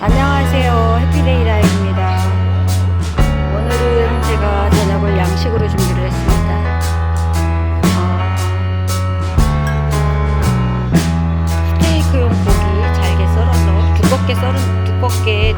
안녕하세요. 해피데이 라이브입니다. 오늘은 제가 저녁을 양식으로 준비를 했습니다. 어, 스테이크용 고기 잘게 썰어서 두껍게 썰은 두껍게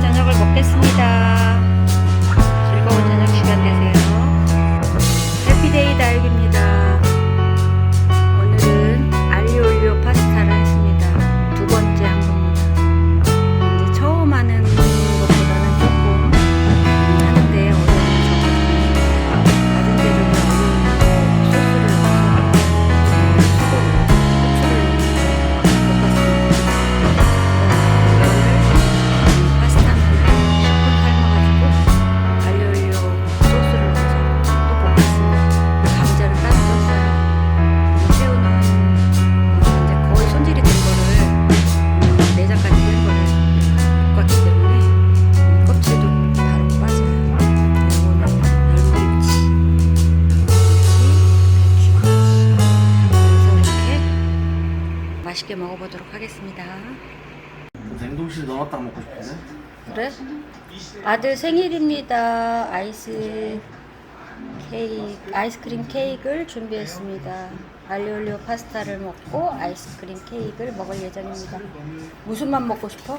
저녁을 먹겠습니다. 맛있게 먹어보도록 하겠습니다. 냉동실에 넣었다 먹고 싶은데? 그래? 아들 생일입니다. 아이스 케이크, 아이스크림 케이크를 준비했습니다. 알리올리오 파스타를 먹고 아이스크림 케이크를 먹을 예정입니다. 무슨 맛 먹고 싶어?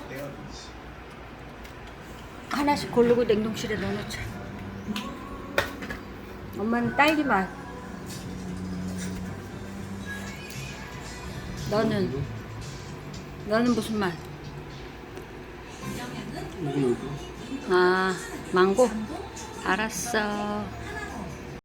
하나씩 고르고 냉동실에 넣어놓자. 엄마는 딸기 맛. 너는? 너는 무슨 맛? 이거 아, 망고? 알았어.